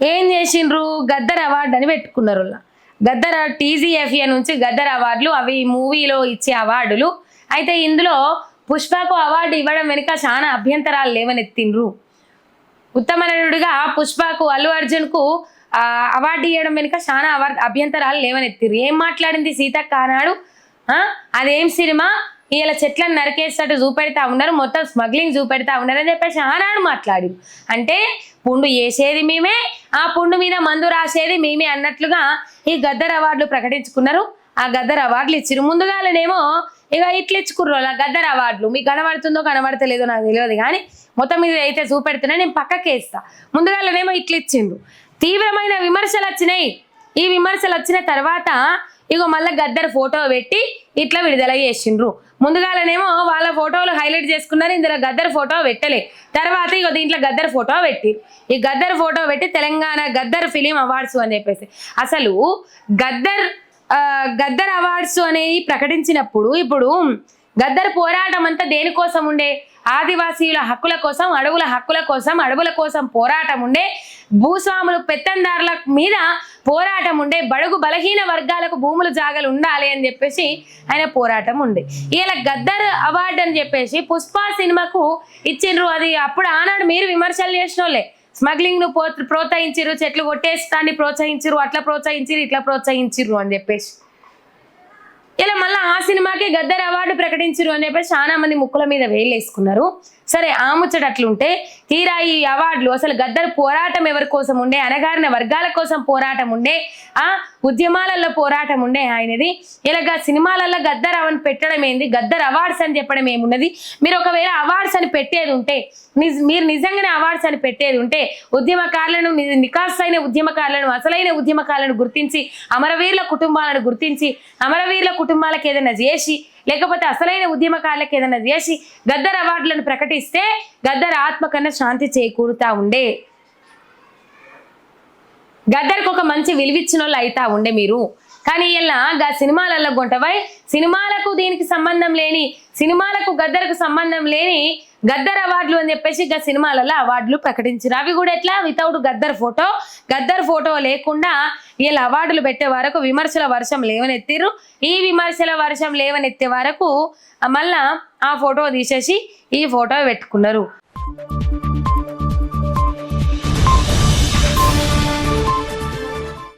ఏం చేసిండ్రు? గద్దర్ అవార్డు అని పెట్టుకున్నారు గద్దర్ టీజీఎఫ్ఏ నుంచి గద్దర్ అవార్డులు అవి మూవీలో ఇచ్చే అవార్డులు. అయితే ఇందులో పుష్పకు అవార్డు ఇవ్వడం వెనుక చాలా అభ్యంతరాలు లేవనెత్తిండ్రు. ఉత్తమ నటుడిగా పుష్పకు అల్లు అర్జున్కు అవార్డు ఇవ్వడం వెనుక చాలా అవార్డు అభ్యంతరాలు లేవనెత్తిర్రు. ఏం మాట్లాడింది సీతక్క అన్నాడు అదేం సినిమా? ఇలా చెట్లను నరికేసినట్టు చూపెడతా ఉన్నారు మొత్తం స్మగ్లింగ్ చూపెడతా ఉన్నారు అని చెప్పేసి ఆనాడు మాట్లాడి అంటే పుండు వేసేది మేమే ఆ పుండు మీద మందు రాసేది మేమే అన్నట్లుగా ఈ గద్దర్ అవార్డులు ప్రకటించుకున్నారు. ఆ గద్దర్ అవార్డులు ఇచ్చిరు. ముందుగాలనేమో ఇక ఇట్లా ఇచ్చుకుర్రు ఆ గద్దర్ అవార్డులు. మీకు కనబడుతుందో కనబడతలేదో నాకు తెలియదు కానీ మొత్తం మీద అయితే చూపెడుతున్నా నేను పక్కకేస్తా ముందుగాలనేమో ఇట్లా ఇచ్చిండ్రు తీవ్రమైన విమర్శలు వచ్చినాయి. ఈ విమర్శలు వచ్చిన తర్వాత ఇగో మళ్ళీ గద్దర్ ఫోటో పెట్టి ఇట్లా విడుదల చేసిండ్రు. ముందుగాలనేమో వాళ్ళ ఫోటోలు హైలైట్ చేసుకున్నారు ఇందులో గద్దర్ ఫోటో పెట్టలే. తర్వాత ఇక దీంట్లో గద్దర్ ఫోటో పెట్టి ఈ గద్దర్ ఫోటో పెట్టి తెలంగాణ గద్దర్ ఫిలిం అవార్డ్స్ అని చెప్పేసి. అసలు గద్దర్ గద్దర్ అవార్డ్స్ అనేవి ప్రకటించినప్పుడు ఇప్పుడు గద్దర్ పోరాటం అంతా దేనికోసం ఉండే? ఆదివాసీల హక్కుల కోసం అడవుల హక్కుల కోసం అడవుల కోసం పోరాటం ఉండే భూస్వాములు పెత్తందారుల మీద పోరాటం ఉండే బడుగు బలహీన వర్గాలకు భూములు జాగలు ఉండాలి అని చెప్పేసి ఆయన పోరాటం ఉండే. ఇలా గద్దర్ అవార్డు అని చెప్పేసి పుష్ప సినిమాకు ఇచ్చిండ్రు. అది అప్పుడు ఆనాడు మీరు విమర్శలు చేసిన వాళ్ళే స్మగ్లింగ్ను ప్రోత్సహించారు ప్రోత్సహించిర్రు చెట్లు కొట్టేస్తాన్ని ప్రోత్సహించిర్రు అట్లా ప్రోత్సహించిర్రు ఇట్లా ప్రోత్సహించారు అని చెప్పేసి. ఇలా మళ్ళీ ఆ సినిమాకే గద్దర్ అవార్డు ప్రకటించరు అని చెప్పేసి చాలా మంది ముక్కుల మీద వేలేసుకున్నారు సరే ఆ ముచ్చట అట్లుంటే తీరా ఈ అవార్డులు అసలు గద్దర్ పోరాటం ఎవరి కోసం ఉండే అనగారిన వర్గాల కోసం పోరాటం ఉండే ఆ ఉద్యమాలలో పోరాటం ఉండే ఆయనది. ఇలాగా సినిమాలలో గద్దర్ అవన్ పెట్టడం ఏంది? గద్దర్ అవార్డ్స్ అని చెప్పడం ఏమున్నది? మీరు ఒకవేళ అవార్డ్స్ అని పెట్టేది ఉంటే మీరు నిజంగానే అవార్డ్స్ అని పెట్టేది ఉంటే ఉద్యమకారులను నికాస్ నికాసైన ఉద్యమకారులను అసలైన ఉద్యమకారులను గుర్తించి అమరవీరుల కుటుంబాలను గుర్తించి అమరవీరుల కుటుంబాలకు ఏదైనా చేసి లేకపోతే అసలైన ఉద్యమకారులకు ఏదైనా చేసి గద్దర్ అవార్డులను ప్రకటిస్తే గద్దర్ ఆత్మ కన్నా శాంతి చేకూరుతా ఉండే. గద్దర్కి ఒక మంచి విలువిచ్చిన వాళ్ళు అయితా ఉండే మీరు. కానీ ఇలా గా సినిమాలలో గుంటవై సినిమాలకు దీనికి సంబంధం లేని సినిమాలకు గద్దర్కు సంబంధం లేని గద్దర్ అవార్డులు అని చెప్పేసి గా సినిమాలలో అవార్డులు ప్రకటించారు అవి కూడా ఎట్లా? Without Gaddar photo. Gaddar photo లేకుండా వీళ్ళ అవార్డులు పెట్టే వరకు విమర్శల వర్షం లేవనెత్తిర్రు. ఈ విమర్శల వర్షం లేవనెత్తే వరకు మళ్ళా ఆ ఫోటో తీసేసి ఈ ఫోటో పెట్టుకున్నారు.